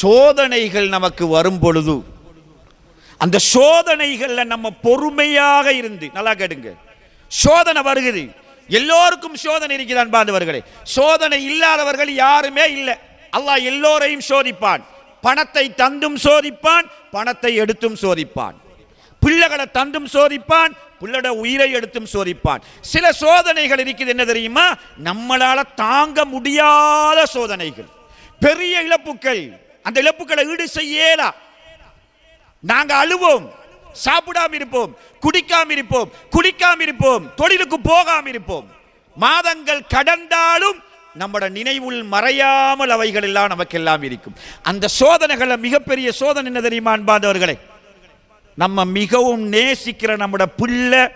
சோதனைகள் நமக்கு வரும் பொழுது அந்த சோதனைகளில் நம்ம பொறுமையாக இருந்து நல்லா கேடுங்க சோதனை வருகுது. எல்லோருக்கும் சோதனை இருக்கிறான் பாந்தவர்களே சோதனை இல்லாதவர்கள் யாருமே இல்லை. அல்லாஹ் எல்லோரையும் சோதிப்பான். பணத்தை தந்தும் சோதிப்பான் பணத்தை எடுத்தும் சோதிப்பான். பிள்ளைகளை தந்தும் சோதிப்பான் பிள்ளட உயிரை எடுத்தும் சோதிப்பான். சில சோதனைகள் இருக்குது என்ன தெரியுமா? நம்மளால தாங்க முடியாத சோதனைகள். பெரிய இழப்புகள். அந்த இழப்புகளை ஈடு செய்யலா. நாங்க அழுவோம். சாப்பிடாம இருப்போம். குடிக்காம இருப்போம். குடிக்காம இருப்போம். தொழிலுக்கு போகாம இருப்போம். மாதங்கள் கடந்தாலும் நம்மட நினைவுள் மறையாமல் அவைகள் எல்லாம் நமக்கு எல்லாம் இருக்கும். அந்த சோதனைகளை மிகப்பெரிய சோதனை என்ன தெரியுமா அன்பாந்தவர்களே நம்ம மிகவும் நேசிக்கிற நம்மட புல்ல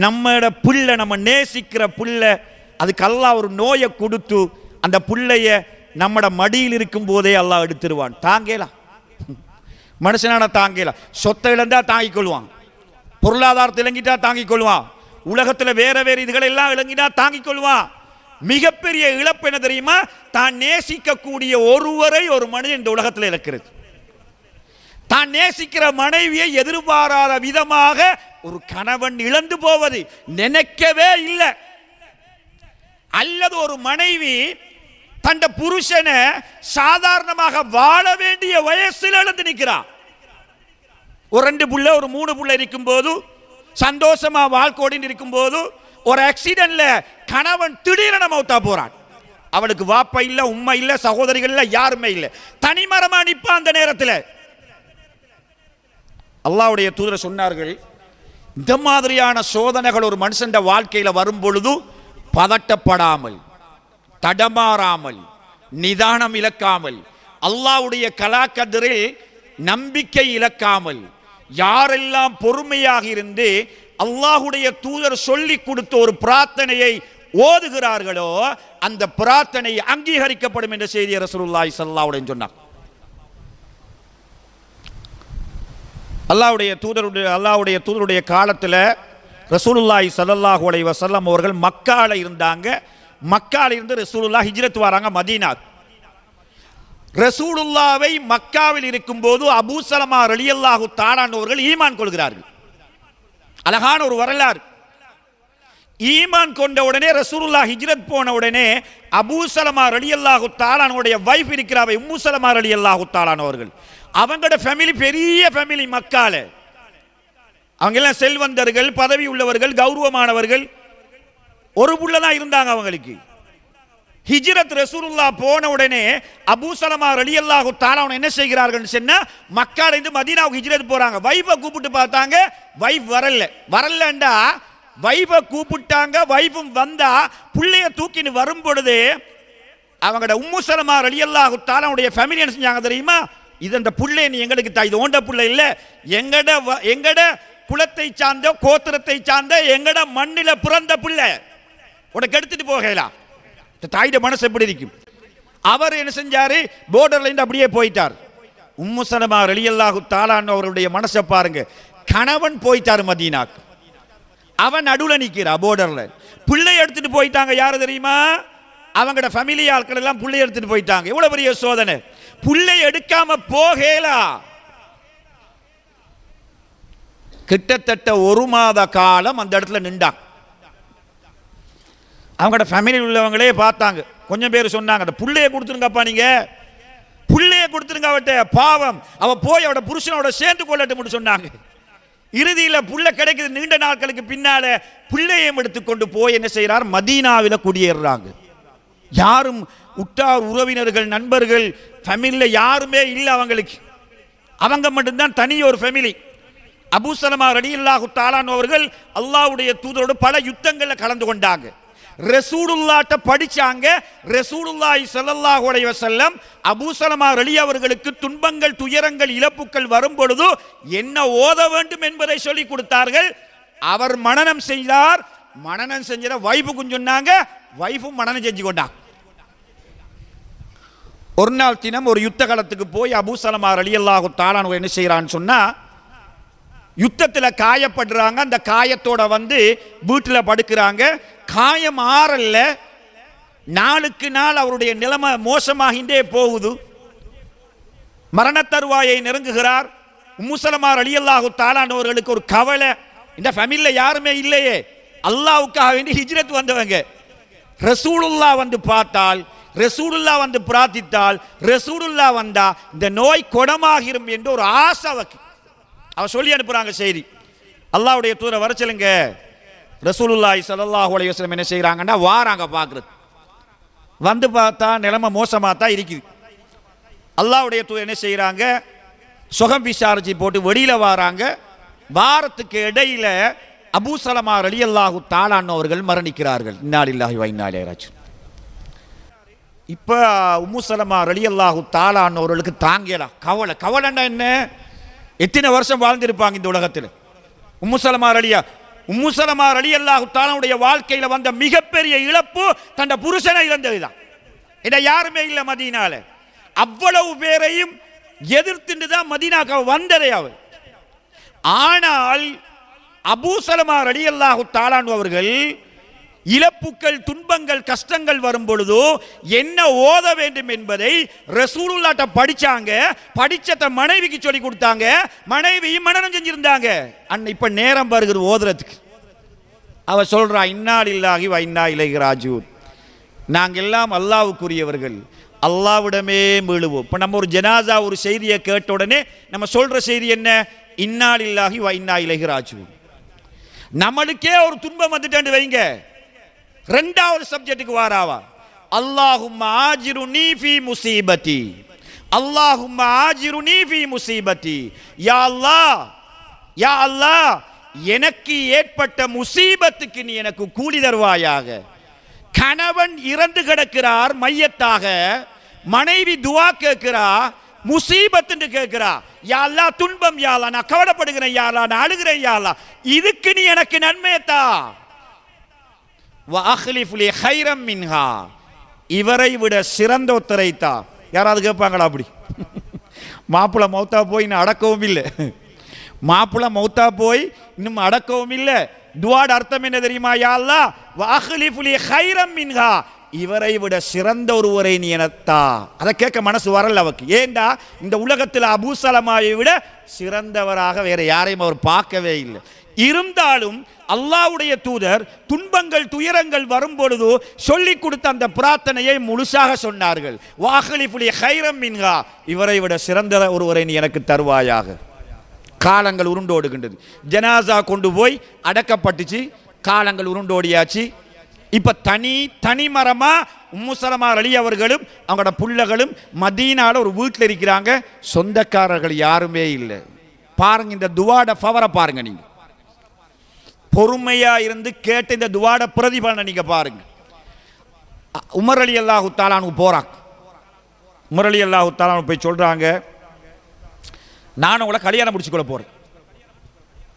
நம்மட புல்ல நம்ம நேசிக்கிற புல்ல அதுக்கு ஒரு நோயை கொடுத்து அந்த பிள்ளைய நம்மட மடியில் இருக்கும் போதே அல்லாஹ் எடுத்துருவான். தாங்கலாம் மனுஷனான தாங்கலாம் சொத்தை இழந்தா தாங்கிக் கொள்வான். பொருளாதாரத்தை இழங்கிட்டா தாங்கிக் கொள்வான். உலகத்தில் வேற வேற இதுகளை எல்லாம் இழங்கிட்டா தாங்கிக் கொள்வான். மிகப்பெரிய இழப்பு என்ன தெரியுமா? தான் நேசிக்கக்கூடிய ஒருவரை ஒரு மனிதன் இந்த உலகத்தில் இழக்கிறது. தான் நேசிக்கிற மனைவியை எதிர்பாராத விதமாக ஒரு கணவன் இழந்து போவது நினைக்கவே இல்லை. அல்லது ஒரு மனைவி தண்ட புருஷனை சாதாரணமாக வாழ வேண்டிய வயசில் இழந்து நிற்கிறான். ஒரு ரெண்டு புள்ள ஒரு மூணு புள்ள இருக்கும் போது சந்தோஷமா வாழ்க்கோடின்னு இருக்கும் போது ஒரு ஆக்சிடென்ட்ல கணவன் திடீரென மௌத்தா போறான். அவளுக்கு வாப்பா இல்ல உண்மை இல்ல சகோதரிகள் இல்ல யாருமே இல்ல. தனிமரமா நிப்பா அந்த நேரத்தில். அல்லாவுடைய தூதர் சொன்னார்கள் இந்த மாதிரியான சோதனைகள் ஒரு மனுஷன் வாழ்க்கையில் வரும் பொழுது பதட்டப்படாமல். தடமாறாமல் நிதானம் இழக்காமல் அல்லாவுடைய கலாக்கதிரில் நம்பிக்கை இழக்காமல் யாரெல்லாம் பொறுமையாக இருந்து அல்லாஹுடைய தூதர் சொல்லி கொடுத்த ஒரு பிரார்த்தனையை ஓதுகிறார்களோ அந்த பிரார்த்தனை அங்கீகரிக்கப்படும் என்ற செய்தி ரசூலுல்லாஹி சல்லாவுடன் சொன்னார். அல்லாவுடைய தூதருடைய அல்லாவுடைய தூதருடைய காலத்தில் ரசூலுல்லாஹி ஸல்லல்லாஹு அலைஹி வஸல்லம் அவர்கள் மக்கால இருந்தாங்க. மக்காலிருந்து ரசூலுல்லா ஹிஜ்ரத் வராங்க மதீனா. ரசூலுல்லாவை மக்காவில் இருக்கும்போது அபூ சலமா ரலியல்லாஹு தாடாண்டவர்கள் ஈமான் கொள்கிறார்கள். அழகான ஒரு வரலாறு. ஈமான் கொண்ட உடனே ரசூலுல்லா ஹிஜ்ரத் போன உடனே அபூ சலமா ரலியல்லாஹு தாலானுடைய வைஃப் இருக்கிறாவை உம்மு சலமா ரலியல்லாஹு தாலானவர்கள் அவங்களோட ஃபேமிலி பெரிய ஃபேமிலி மக்கால. அவங்க எல்லாம் செல்வந்தர்கள் பதவி உள்ளவர்கள் கௌரவமானவர்கள். ஒரு புள்ள தான் இருந்தாங்க அவங்களுக்கு. ஹிஜ்ரத் ரசூலுல்லா போன உடனே அபூ சலமா ரலியல்லாஹு தாலா என்ன செய்கிறார்கள் சொன்னா மக்கால இருந்து மதீனாவுக்கு ஹிஜ்ரத் போறாங்க. வைஃபை கூப்பிட்டு பார்த்தாங்க வைஃப் வரல. வரலண்டா வைஃபை கூப்பிட்டாங்க வைஃபும் வந்தா புள்ளைய தூக்கின்னு வரும் பொழுது அவங்களோட உம்மு சலமா ரலியல்லாஹு தாலாவுடைய ஃபேமிலி என்ன செஞ்சாங்க தெரியுமா? இது அந்த புள்ளை நீ எங்களுக்கு தா இது ஓண்ட பிள்ளை இல்லை. எங்கட வ- எங்கட குலத்தை சார்ந்த கோத்திரத்தை சார்ந்த எங்கட மண்ணில பிறந்த பிள்ளை. உனக்கு எடுத்துட்டு போகலாம் இந்த தாயிட மனசு எப்படி இருக்கும்? அவர் என்ன செஞ்சாரு? போர்டர்ல இருந்து அப்படியே போயிட்டார். உம்முசலமா ரலியல்லாஹு தாலான் அவருடைய மனசை பாருங்க. கணவன் போயிட்டார் மதீனாக்கு. அவன் நடுவில் நிற்கிறா போர்டர்ல பிள்ளை எடுத்துட்டு போயிட்டாங்க யாரு தெரியுமா? அவங்களோட ஃபேமிலி ஆட்கள் எல்லாம் பிள்ளை எடுத்துட்டு போயிட்டாங்க. எவ்வளவு பெரிய சோதனை? பிள்ளை எடுக்காம போகலா? கிட்டத்தட்ட ஒரு மாத காலம் அந்த இடத்துல நின்றான். அவங்களோட ஃபேமிலியில் உள்ளவங்களே பார்த்தாங்க. கொஞ்சம் பேர் சொன்னாங்க அந்த புள்ளைய கொடுத்துருங்கப்பா நீங்க. பிள்ளைய கொடுத்துருங்க அவட்ட பாவம். அவ போய் அவட புருஷனோட சேர்ந்து கொள்ளட்டும்னு சொன்னாங்க. இறுதியில் புள்ள கிடைக்குது நீண்ட நாட்களுக்கு பின்னால பிள்ளையும் எடுத்துக்கொண்டு போய் என்ன செய்கிறார் மதீனாவில் குடியேறுறாங்க. யாரும் உற்றார் உறவினர்கள் நண்பர்கள் ஃபேமிலியில் யாருமே இல்லை அவங்களுக்கு. அவங்க மட்டும்தான் தனி ஒரு ஃபேமிலி அபூசலமா ரலியல்லாஹு தாலான் அவர்கள் அல்லாவுடைய தூதரோடு பல யுத்தங்களில் கலந்து கொண்டாங்க. ரசூலுல்லாட்ட படிச்சாங்க. ரசூலுல்லாஹி செல்லல்லாஹுடைய செல்லம் அபூசலமா ரலி அவர்களுக்கு துன்பங்கள் துயரங்கள் இழப்புகள் வரும் பொழுது என்ன ஓத வேண்டும் என்பதை சொல்லி கொடுத்தார்கள். அவர் மனனம் செய்தார். மனனம் செஞ்சத வைஃபுக்கும் சொன்னாங்க. வைஃபும் மனனம் செஞ்சு கொண்டாங்க ஒரு நாள் தினம் ஒரு யுத்த காலத்துக்கு போய் அபூ சலமா ரலியல்லாஹு தாலான் என்ன செய்கிறான்னு சொன்னா யுத்தத்தில் காயப்படுறாங்க. அந்த காயத்தோட வந்து வீட்டில் படுக்கிறாங்க. காயம் ஆறல்ல நாளுக்கு நாள் அவருடைய நிலைமை மோசமாகின்றே போகுது. மரணத்தருவாயை நெருங்குகிறார். முசலமார் அலியல்லாஹு தாலானவர்களுக்கு ஒரு கவலை. இந்த ஃபேமிலியில் யாருமே இல்லையே. அல்லாவுக்காக வேண்டி ஹிஜ்ரத் வந்தவங்க. ரசூலுல்லா வந்து பார்த்தால் ரசூலுல்லா வந்து பிரார்த்தித்தால் ரசூலுல்லா வந்தா இந்த நோய் குணமாகிரும் என்று ஒரு ஆசை அவக்கு அவ சொல்லி அனுப்புறாங்க செய்தி. அல்லாவுடைய தூர வர சொல்லுங்க. ரசூலுல்லாய் ஸல்லல்லாஹு அலைஹி வஸல்லம் என்ன செய்கிறாங்கன்னா வாராங்க பார்க்குறது. வந்து பார்த்தா நிலைமை மோசமாக தான் இருக்குது. அல்லாவுடைய தூ என்ன செய்கிறாங்க சுகம் விசாரிச்சு போட்டு வெளியில் வராங்க. வாரத்துக்கு இடையில் அபூசலமா அலி அல்லாஹு தாளானவர்கள் மரணிக்கிறார்கள். இன்னாலில்லாஹி வைநாளேராஜ் இப்போ உம்முசலமா அலி அல்லாஹு தாளானவர்களுக்கு தாங்கலாம் கவலை. கவலைன்னா என்ன? எத்தனை வருஷம் வாழ்ந்திருப்பாங்க இந்த உலகத்தில்? உம்முசலமா அலியா உம்முசலமார் அலி அல்லாஹு தாலாவுடைய வந்த மிகப்பெரிய இழப்பு தந்த புருஷனை இழந்ததுதான். இதை யாருமே இல்லை மதீனால. அவ்வளவு பேரையும் எதிர்த்துட்டு தான் மதினாக்க அவ வந்ததே அவர் ஆனால் அபூசலமார் அலி அல்லாஹு தாலான் அவர்கள் இழப்புக்கள் துன்பங்கள் கஷ்டங்கள் வரும் பொழுதோ என்ன ஓத வேண்டும் என்பதை ரசூலுல்லாட்ட படிச்சாங்க. படிச்சத மனைவிக்கு சொல்லி கொடுத்தாங்க. மனைவியும் மனநம் செஞ்சிருந்தாங்க. அண்ணன் இப்ப நேரம் வருகிறது ஓதுறதுக்கு. அவ சொல்றா இன்னாலில்லாஹி வைன்னா இலைஹி ராஜூன் நாங்கள் எல்லாம் அல்லாவுக்குரியவர்கள். அல்லாவிடமே மீழுவோம் இப்போ நம்ம ஒரு ஜனாசா ஒரு செய்தியை கேட்ட உடனே நம்ம சொல்ற செய்தி என்ன? இன்னாலில்லாஹி வைன்னா இலகி ராஜு நம்மளுக்கே ஒரு துன்பம் வந்துட்டேன்னு வைங்க. ரெண்டாவது சப்ஜெக்ட்டுக்கு வாராவா? அல்லாஹும் ஆஜிரு நீ ஃபி முசீபதி அல்லாஹும் ஆஜிரு நீ ஃபி முசீபதி யா அல்லாஹ் யா அல்லாஹ் எனக்கு ஏற்பட்ட முசீபத்துக்கு நீ எனக்கு கூலி தருவாயாக. கணவன் இறந்து கிடக்கிறார் மையத்தாக. மனைவி துவா கேட்கிறா முசீபத்துன்னு கேட்கிறா. யாழ்லா துன்பம் யாழா நான் கவலைப்படுகிறேன் யாழா நான் அழுகிறேன் யாழா இதுக்கு நீ எனக்கு நன்மையத்தா? ஹைரம் மின்ஹா. இவரை விட சிறந்த ஒத்தரைத்தா தா. யாராவது கேட்பாங்களா அப்படி? மாப்பிள்ளை மௌத்தா போய் இன்னும் அடக்கவும் இல்லை. மாப்பிள்ளை மௌத்தா போய் இன்னும் அடக்கவும் இல்லை. துவாட் அர்த்தம் என்ன தெரியுமா யாழ்லா வஅஹ்லிஃப்லி ஹைரம் மின்ஹா. இவரை விட சிறந்த ஒருவரை நீ எனத்தா அதை கேட்க மனசு வரல அவக்கு ஏண்டா? இந்த உலகத்தில் அபூசலமாவை விட சிறந்தவராக வேற யாரையும் அவர் பார்க்கவே இல்லை. இருந்தாலும் அல்லாவுடைய தூதர் துன்பங்கள் துயரங்கள் வரும் பொழுது சொல்லி கொடுத்த அந்த பிரார்த்தனையை முழுசாக சொன்னார்கள். வாகலிஃபுலி ஹைரம் மின்ஹா. இவரை விட சிறந்த ஒருவரை நீ எனக்கு தருவாயாக. காலங்கள் உருண்டோடுகின்றது. ஜனாசா கொண்டு போய் அடக்கப்பட்டுச்சு. காலங்கள் உருண்டோடியாச்சு. இப்போ தனி தனி மரமா உம்முசலமா அலி அவர்களும் அவங்களோட புள்ளகளும் மதீனால ஒரு வீட்டில் இருக்கிறாங்க. சொந்தக்காரர்கள் யாருமே இல்லை. பாருங்க இந்த துவாட பவரை பாருங்க நீங்கள் பொறுமையா இருந்து கேட்ட இந்த துவாட பிரதிபலனை நீங்க பாருங்க. உமர் அலி அல்லாஹு தாலானுக்கு போறாங்க உமர் அலி அல்லாஹு தாலானு போய் சொல்றாங்க நான் உங்களை கல்யாணம் முடிச்சுக்கொள்ள போறேன்.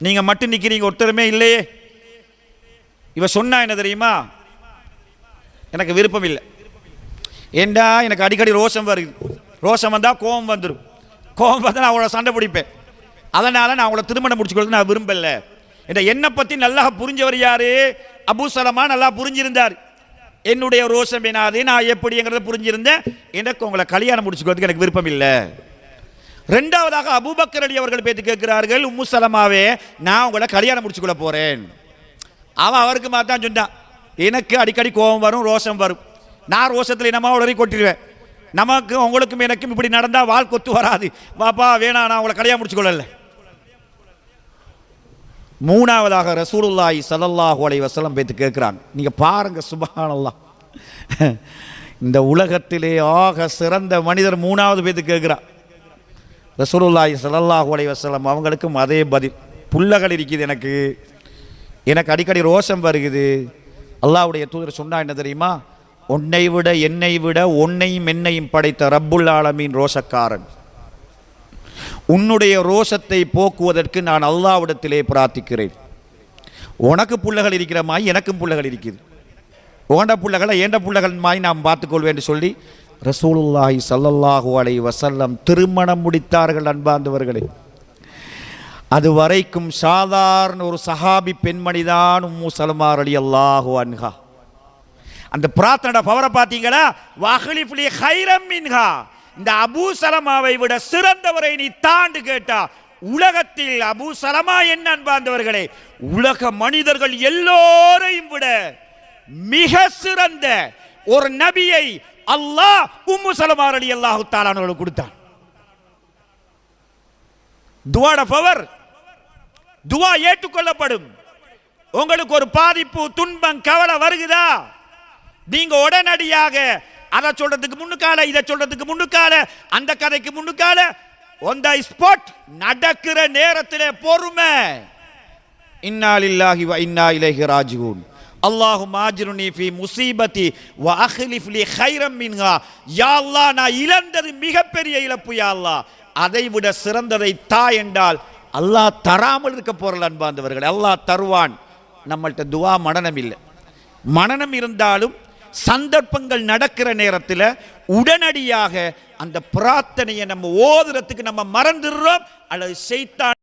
நீங்க மட்டும் நிக்கிறீங்க ஒருத்தருமே இல்லையே. இவ சொன்னா என்ன தெரியுமா? எனக்கு விருப்பம் இல்லை. ஏண்டா எனக்கு அடிக்கடி ரோஷம் வருது. ரோஷம் வந்தால் கோபம் வந்துடும் கோபம் வந்தால் நான் அவளை சண்டை பிடிப்பேன். அதனால் நான் அவளை திருமணம் முடிச்சுக்கிறது நான் விரும்பலை. இந்த என்னை பற்றி நல்லா புரிஞ்சவர் யாரு? அபு சலமா நல்லா புரிஞ்சிருந்தார். என்னுடைய ரோஷம் என்னாது நான் எப்படிங்கிறத புரிஞ்சிருந்தேன். எனக்கு உங்களை கல்யாணம் முடிச்சுக்கிறதுக்கு எனக்கு விருப்பம் இல்லை ரெண்டாவதாக அபுபக்கர் அலி அவர்கள் பேத்து கேட்கிறார்கள் உம்மு சலமாவே நான் உங்களை கல்யாணம் முடிச்சுக்கொள்ள போகிறேன் அவன் அவருக்கு மாத்தான் சொன்னான். எனக்கு அடிக்கடி கோபம் வரும் ரோஷம் வரும். நான் ரோஷத்தில் என்னமா உளறி கொட்டிடுவேன். நமக்கு உங்களுக்கும் எனக்கும் இப்படி நடந்தால் வால் கொத்து வராது. பாப்பா வேணா நான் உங்களை கல்யாணம் முடிச்சுக்கொள்ளலை. மூணாவதாக ரசூலுல்லாஹி ஸல்லல்லாஹு அலை வசலம் பேத்து கேட்குறாங்க. நீங்கள் பாருங்கள் சுபஹானல்லாஹ் இந்த உலகத்திலே ஆக சிறந்த மனிதர் மூணாவது பேத்து கேட்குறான் ரசூலுல்லாஹி ஸல்லல்லாஹு அலை வசலம் அவங்களுக்கும் அதே பதில். புள்ளகள் இருக்குது எனக்கு. எனக்கு அடிக்கடி ரோஷம் வருகுது அல்லாஹ்வுடைய தூதர் சொன்னா என்ன தெரியுமா? உன்னை விட என்னை விட உன்னையும் என்னையும் படைத்த ரப்புல் ஆலமீன் ரோஷக்காரன். உன்னுடைய ரோஷத்தை போக்குவதற்கு நான் அல்லாவிடத்திலே பிரார்த்திக்கிறேன். உனக்கு புள்ளகள் இருக்கிற மாதிரி எனக்கும் புள்ளகள் இருக்குது. ஓண்ட பிள்ளைகளை ஏண்ட பிள்ளைகள் மாதிரி நாம் பார்த்துக்கொள்வேன் சொல்லி ரசூலுல்லாஹி சல்லல்லாஹு அலை வசல்லம் திருமணம் முடித்தார்கள் அன்பார்ந்தவர்களே. அது வரைக்கும் சாதாரண ஒரு சஹாபி பெண்மணிதான் உம்மு சலமார் அலி அல்லாஹு அன்ஹா. அந்த பிரார்த்தனோட பவரை பார்த்தீங்களா? வஹலிஃப்லி ஹைரம் மின்ஹா. இந்த அபூ சலமாவை விட சிறந்தவரை நீ தாண்டு கேட்டா உலகத்தில் அபூ சலமா என்ன அன்பார்ந்தவர்களே உலக மனிதர்கள் எல்லோரையும் விட மிக சிறந்த ஒரு நபியை அல்லாஹ் உம்மு சலமா அலி அல்லாஹு தாலானவர்களுக்கு கொடுத்தான். துவாட பவர் துவா ஏற்றுக்கொள்ளப்படும். உங்களுக்கு ஒரு பாதிப்பு துன்பம் கவலை வருகுதா நீங்க உடனடியாக அதை சொல்றதுக்கு முன்னுக்கால இதை சொல்றதுக்கு முன்னுக்கால அந்த கதைக்கு முன்னுக்கால. on the ஸ்பாட் நடக்கிற நேரத்திலே பொறுமை. இன்னாலில்லாஹி வ இன்னா இலைஹி ராஜிஊன். அல்லாஹும் ஆஜிருனி ஃபி முசீபத்தி வ அஹ்லிஃப் லி கைரம் மின்ஹா. யா அல்லாஹ் நான் இழந்தது மிகப்பெரிய இழப்பு யா அல்லாஹ். அதை விட சிறந்ததை தா என்றால் அல்லாஹ் தராமல் இருக்க போறல அன்பார்ந்தவர்கள் அல்லாஹ் தருவான். நம்மள்ட்ட துவா மனனம் இல்லை. மனனம் இருந்தாலும் சந்தர்ப்பங்கள் நடக்கிற நேரத்தில் உடனடியாக அந்த பிரார்த்தனையை நம்ம ஓதுறதுக்கு நம்ம மறந்துடுறோம் அல்லது செய்தான்